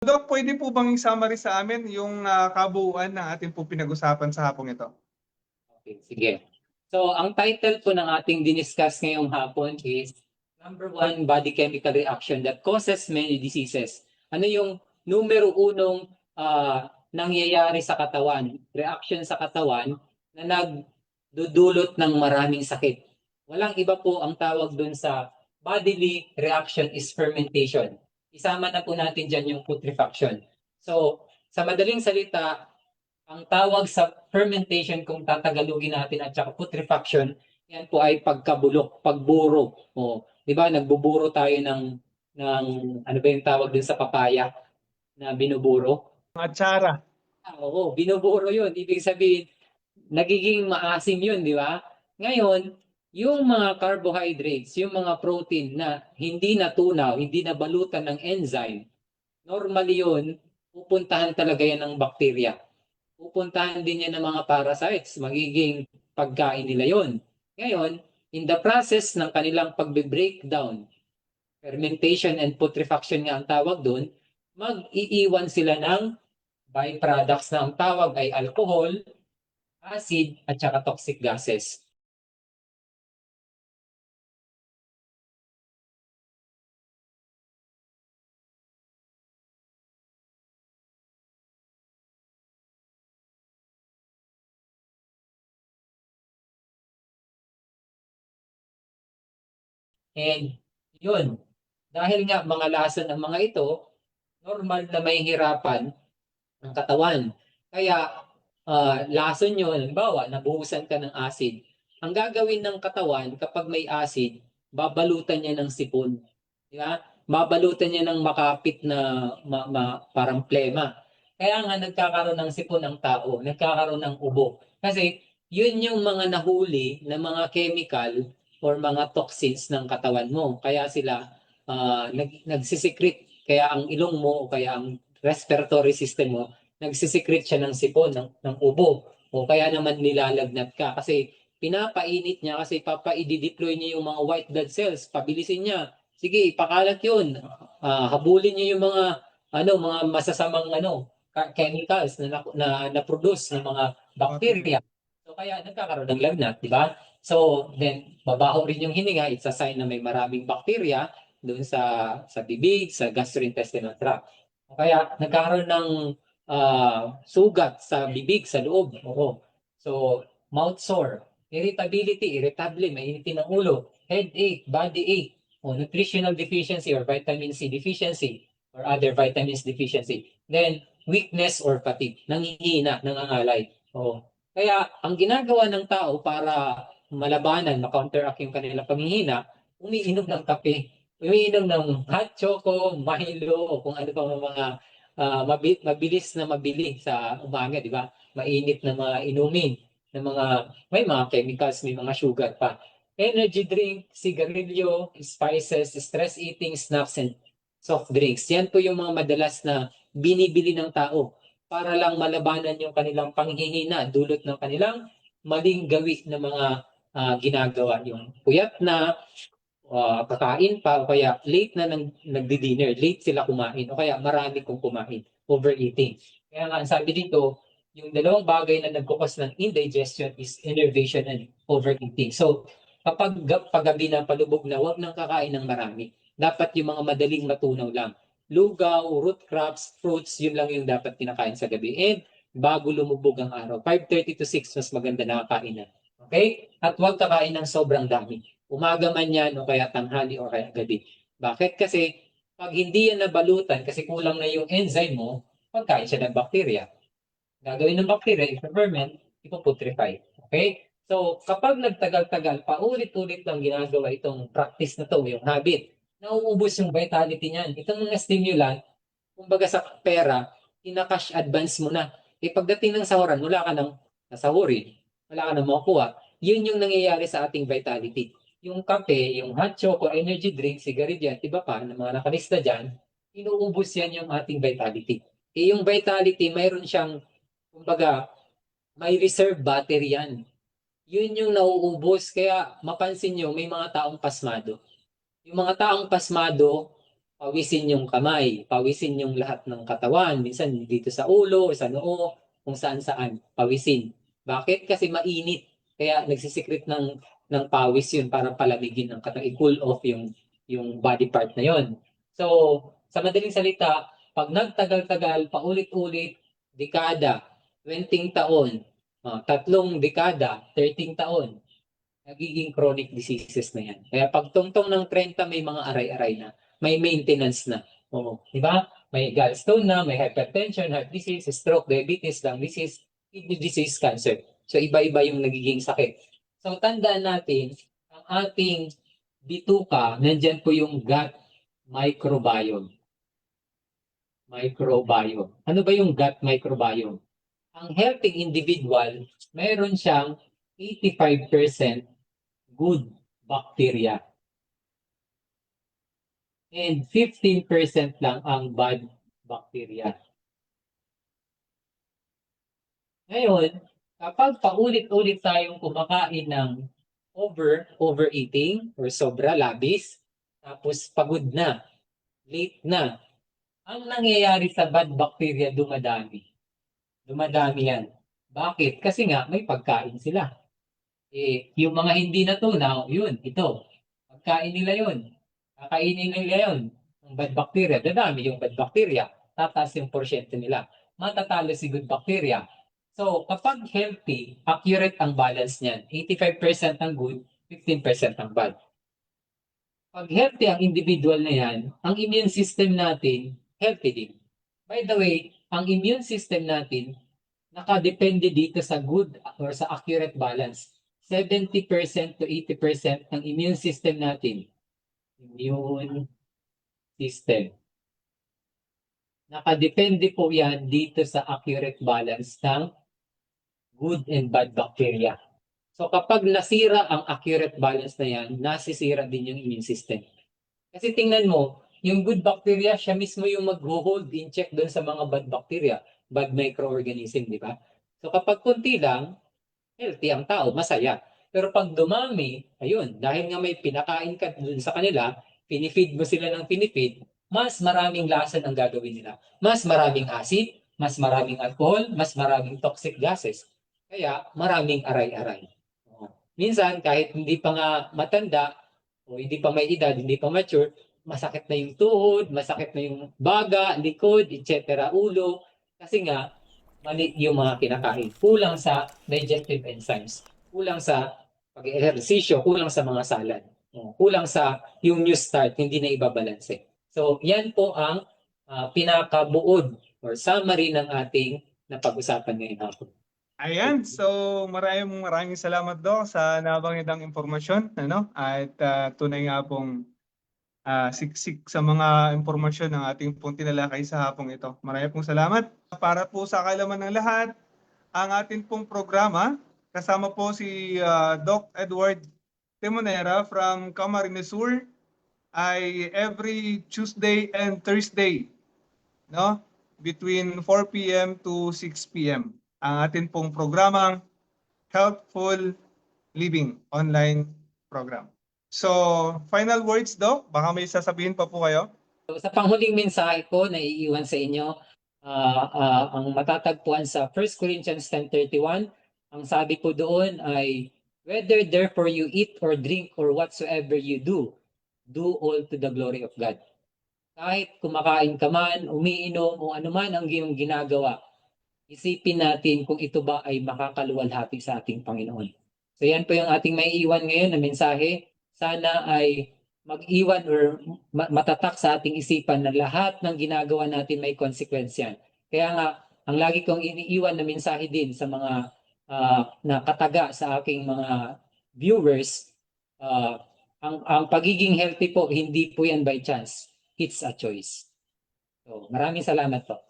Dok, pwede po bang summary sa amin yung ah, kabuuan ng ating po pinag-usapan sa hapong ito? Okay, sige. So, ang title po ng ating diniscuss ngayong hapon is Number one, body chemical reaction that causes many diseases. Ano yung numero unong ah, nangyayari sa katawan, reaction sa katawan na nagdudulot ng maraming sakit. Walang iba po ang tawag dun sa bodily reaction is fermentation. Isama na po natin dyan yung putrefaction. So, sa madaling salita, ang tawag sa fermentation kung tatagalugin natin at saka putrefaction, yan po ay pagkabulok, pagburo. O, 'di ba? Nagbuburo tayo ng ng ano ba yung tawag din sa papaya na binuburo? Mga tsara. Ah, oo, binuburo 'yun. Ibig sabihin nagiging maasim 'yun, 'di ba? Ngayon, yung mga carbohydrates, yung mga protein na hindi natunaw, hindi nabalutan ng enzyme, normally 'yun, pupuntahan talaga yan ng bakterya. Pupuntahan din yan ng mga parasites, magiging pagkain nila 'yon. Ngayon, in the process ng kanilang pagbe-breakdown, fermentation and putrefaction nga ang tawag doon, mag-iiwan sila ng byproducts na ang tawag ay alcohol, acid, at saka toxic gases. And yun, dahil nga mga lason ng mga ito, normal na may hirapan ang katawan. Kaya ah, lason yun, halimbawa, nabuhusan ka ng acid. Ang gagawin ng katawan kapag may acid, babalutan niya ng sipon. Di ba? Babalutan niya ng makapit na ma- ma- parang plema. Kaya nga nagkakaroon ng sipon ng tao, nagkakaroon ng ubo. Kasi yun yung mga nahuli na mga chemical or mga toxins ng katawan mo. Kaya sila ah, nag, nagsisikret. Kaya ang ilong mo o kaya ang respiratory system mo, nagsisikret siya ng sipon, ng, ng ubo. O kaya naman nilalagnat ka. Kasi pinapainit niya kasi papa-i-deploy niya yung mga white blood cells. Pabilisin niya. Sige, ipakalat yun. Ah, habulin niya yung mga ano mga masasamang ano chemicals na na, na, na-produce ng mga bacteria. So kaya nagkakaroon ng lagnat, di ba? So, then, babaho rin yung hininga. It's a sign na may maraming bacteria doon sa sa bibig, sa gastrointestinal tract. Kaya, nagkakaroon ng ah, sugat sa bibig, sa loob. Oo. So, mouth sore, irritability, irritable, mainitin ng ulo, headache, body ache, o nutritional deficiency or vitamin C deficiency or other vitamins deficiency. Then, weakness or fatigue, nangihina, nangangalay. O, kaya, ang ginagawa ng tao para malabanan, ma-counteract yung kanilang panghihina, umiinom ng kape, umiinom ng hot choco, Milo, o kung ano pa mga ah, mabi- mabilis na mabili sa umaga, di ba? Mainit na mga inumin, na mga, may mga chemicals, may mga sugar pa. Energy drink, sigarilyo, spices, stress eating, snacks, and soft drinks. Yan po yung mga madalas na binibili ng tao para lang malabanan yung kanilang panghihina dulot ng kanilang maling gawi na mga ah, ginagawa yung puyat na ah, kakain pa o kaya late na nang nagdi-dinner, late sila kumain o kaya marami kong kumain, overeating. Kaya nga sabi dito, yung dalawang bagay na nagkukos ng indigestion is innervation and overeating. So, kapag ga- paggabi na palubog na, huwag nang kakain ng marami. Dapat yung mga madaling matunaw lang. Lugaw, root crops, fruits, yun lang yung dapat kinakain sa gabi. And bago lumubog ang araw, 5.30 to 6, mas maganda nakakain na. Okay? At huwag kakain ng sobrang dami. Umaga man yan o kaya tanghali o kaya gabi. Bakit? Kasi pag hindi yan nabalutan, kasi kulang na yung enzyme mo, pagkain siya ng bacteria. Gagawin ng bacteria, i-ferment, ipuputrefy. Okay? So, kapag nagtagal-tagal, paulit-ulit lang ginagawa itong practice na to, yung habit, nauubos yung vitality niyan. Itong mga stimulant, kumbaga sa pera, ina-cash advance mo na. E pagdating ng sahuran, wala ka nang nasahurin, wala ka nang makukuha. Yun yung nangyayari sa ating vitality. Yung kape, yung hot choco, energy drink, sigarilyo, at iba pa, na mga nakalista dyan, inuubos yan yung ating vitality. Eh yung vitality, mayroon siyang, kumbaga, may reserve battery yan. Yun yung nauubos. Kaya mapansin nyo, may mga taong pasmado. Yung mga taong pasmado, pawisin yung kamay, pawisin yung lahat ng katawan, minsan dito sa ulo, sa noo, kung saan saan, pawisin. Bakit? Kasi mainit. Kaya nagsisikret ng ng pawis yun para palamigin ang katawan, i-cool off yung yung body part na yon. So, sa madaling salita, pag nagtagal-tagal, paulit-ulit, dekada, 20 taon, ah, tatlong dekada, 13 taon, nagiging chronic diseases na yan. Kaya pag tungtong ng 30, may mga aray-aray na. May maintenance na. Oo. Di ba? May gallstone na, may hypertension, heart disease, stroke, diabetes, lung disease, kidney disease, cancer. So iba-iba yung nagiging sakit. So tandaan natin, ang ating bituka, nandyan po yung gut microbiome. Microbiome. Ano ba yung gut microbiome? Ang healthy individual, meron siyang 85% good bacteria. And 15% lang ang bad bacteria. Ngayon, kapag paulit-ulit tayong kumakain ng over, overeating or sobra labis, tapos pagod na, late na, ang nangyayari sa bad bacteria dumadami. Dumadami yan. Bakit? Kasi nga may pagkain sila. Eh, yung mga hindi natunaw, yun, ito. Pagkain nila yun. Kakainin nila yun. Ang bad bacteria, dadami yung bad bacteria. Tataas yung porsyento nila. Matatalo si good bacteria. So, kapag healthy, accurate ang balance niyan. 85% ang good, 15% ang bad. Pag healthy ang individual na yan, ang immune system natin, healthy din. By the way, ang immune system natin, nakadepende dito sa good or sa accurate balance. 70% to 80% ng immune system natin, immune system. Nakadepende po yan dito sa accurate balance ng good and bad bacteria. So kapag nasira ang accurate balance na yan, nasisira din yung immune system. Kasi tingnan mo, yung good bacteria, siya mismo yung mag-hold in check doon sa mga bad bacteria, bad microorganism, di ba? So kapag kunti lang, healthy ang tao, masaya. Pero pag dumami, ayun, dahil nga may pinakain ka dun sa kanila, pinifeed mo sila ng pinifeed, mas maraming lason ang gagawin nila. Mas maraming acid, mas maraming alcohol, mas maraming toxic gases. Kaya maraming aray-aray. Minsan, kahit hindi pa nga matanda, o hindi pa may edad, hindi pa mature, masakit na yung tuhod, masakit na yung baga, likod, etc., ulo. Kasi nga, mali yung mga kinakain. Kulang sa digestive enzymes. Kulang sa pag-ehersisyo, kulang sa mga salad. Kulang sa yung new start, hindi na ibabalanse. So, yan po ang ah, pinakabuod or summary ng ating napag-usapan ngayong hapon. Ayan, so maraming maraming salamat do sa nabangitang impormasyon, ano? At ah, tunay nga pong ah, siksik sa mga impormasyon ng ating pong tinalakay sa hapong ito. Maraming pong salamat. Para po sa kalaman ng lahat, ang ating pong programa, kasama po si ah, Doc Edward Timonera from Camarines Sur ay every Tuesday and Thursday, no? Between 4 p.m. to 6 p.m ang atin pong programang Healthful Living online program. So, final words do, baka may sasabihin pa po kayo. So, sa panghuling mensahe ko na iiwan sa inyo, ah, ah, ang matatagpuan sa 1 Corinthians 10.31, ang sabi ko doon ay, Whether therefore you eat or drink or whatsoever you do, do all to the glory of God. Kahit kumakain ka man, umiinom o anuman ang iyong ginagawa, isipin natin kung ito ba ay makakaluwalhati sa ating Panginoon. So yan po yung ating may iwan ngayon na mensahe. Sana ay mag-iwan or ma- matatak sa ating isipan na lahat ng ginagawa natin may konsekwensya. Kaya nga, ang lagi kong iniiwan na mensahe din sa mga ah, nakataga sa aking mga viewers, ah, ang, ang pagiging healthy po, hindi po yan by chance. It's a choice. So, maraming salamat po.